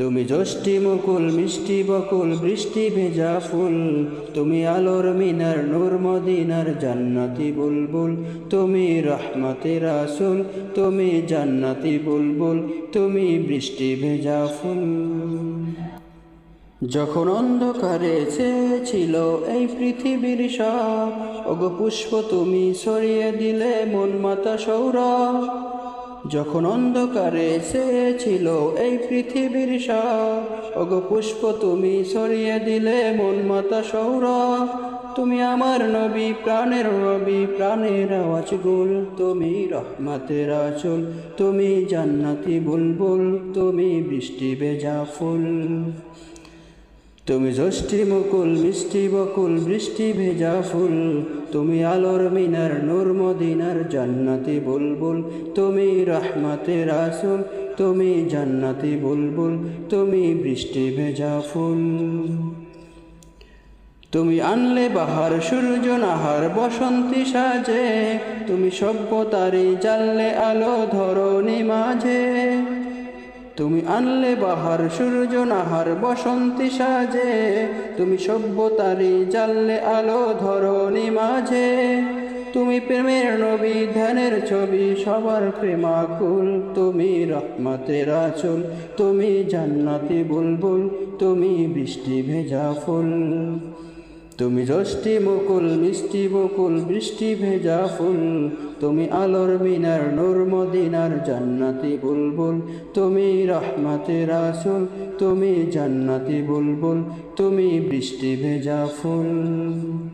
তুমি যষ্টি মুকুল, মিষ্টি বকুল, বৃষ্টি ভেজা ফুল। তুমি আলোর মিনার, নূর মদিনার জান্নাতি বুলবুল। তুমি রহমতে রাসুল তুমি জান্নাতি বুলবুল। তুমি বৃষ্টি ভেজা ফুল। যখন অন্ধকারে ছিল এই পৃথিবীর সব, ওগো পুষ্প তুমি সরিয়ে দিলে মন মাতা সৌরভ। যখন অন্ধকারে ছিল এই পৃথিবীর সব পুষ্প তুমি সরিয়ে দিলে মন মাতা সৌরভ। তুমি আমার নবী, প্রাণের নবী প্রাণের আওয়াজ গুল। তুমি রহমতের আচল, তুমি জান্নাতি বুলবুল, তুমি বৃষ্টি বেজা ফুল। তুমি ষষ্ঠী মুকুল, মিষ্টি বকুল, বৃষ্টি ভেজা ফুল। তুমি আলোর মিনার, নূর মদিনার জান্নাতি বুলবুল। তুমি রহমতে রাসুল তুমি জান্নাতি বুলবুল। তুমি বৃষ্টি ভেজা ফুল। তুমি আনলে বাহার, সূর্য নাহার, বসন্তী সাজে। তুমি সভ্যতারি জানলে আলো, ধরণী মাঝে। তুমি আনলে বাহার সূর্য, নাহার বসন্তী সাজে। তুমি সভ্যতারি জানলে আলো, ধরণী মাঝে। তুমি প্রেমের নবী, ধ্যানের ছবি, সবার প্রেমাকুল। তুমি রহমতের আচল, তুমি জান্নাতি বুলবুল। তুমি বৃষ্টি ভেজা ফুল। তুমি ষষ্ঠী মুকুল, মিষ্টি বকুল বৃষ্টি ভেজা ফুল। তুমি আলোর মিনার, নূর মদিনার জান্নাতি বুলবুল। তুমি রহমাতে রাসুল তুমি জান্নাতি বুলবুল। তুমি বৃষ্টি ভেজা ফুল।